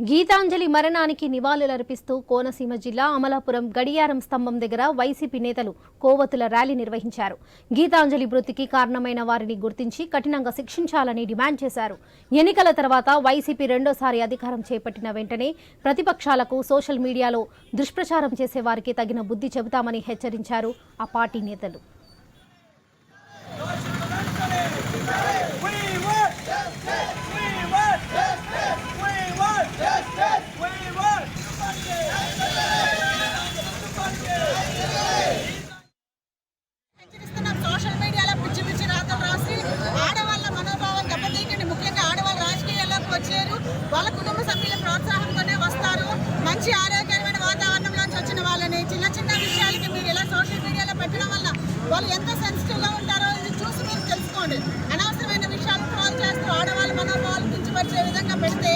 గీతాంజలి మరణానికి నివాళులర్పిస్తూ కోనసీమ జిల్లా అమలాపురం గడియారం స్తంభం దగ్గర వైసీపీ నేతలు కోవతుల ర్యాలీ నిర్వహించారు. గీతాంజలి మృతికి కారణమైన వారిని గుర్తించి కఠినంగా శిక్షించాలని డిమాండ్ చేశారు. ఎన్నికల తర్వాత వైసీపీ రెండోసారి అధికారం చేపట్టిన వెంటనే ప్రతిపక్షాలకు సోషల్ మీడియాలో దుష్ప్రచారం చేసే వారికి తగిన బుద్ధి చెబుతామని హెచ్చరించారు ఆ పార్టీ నేతలు. వచ్చారు వాళ్ళ కుటుంబ సభ్యుల ప్రోత్సాహంతోనే వస్తారు. మంచి ఆరోగ్యకరమైన వాతావరణంలోంచి వచ్చిన వాళ్ళని చిన్న చిన్న విషయాలకి మీరు ఇలా సోషల్ మీడియాలో పెట్టడం వల్ల వాళ్ళు ఎంత సెన్సిటివ్గా ఉంటారో ఇది చూసి మీరు తెలుసుకోండి. అనవసరమైన విషయాలు ట్రోల్ చేస్తూ ఆడవాళ్ళు మనోభావాలు కించపరిచే విధంగా పెడితే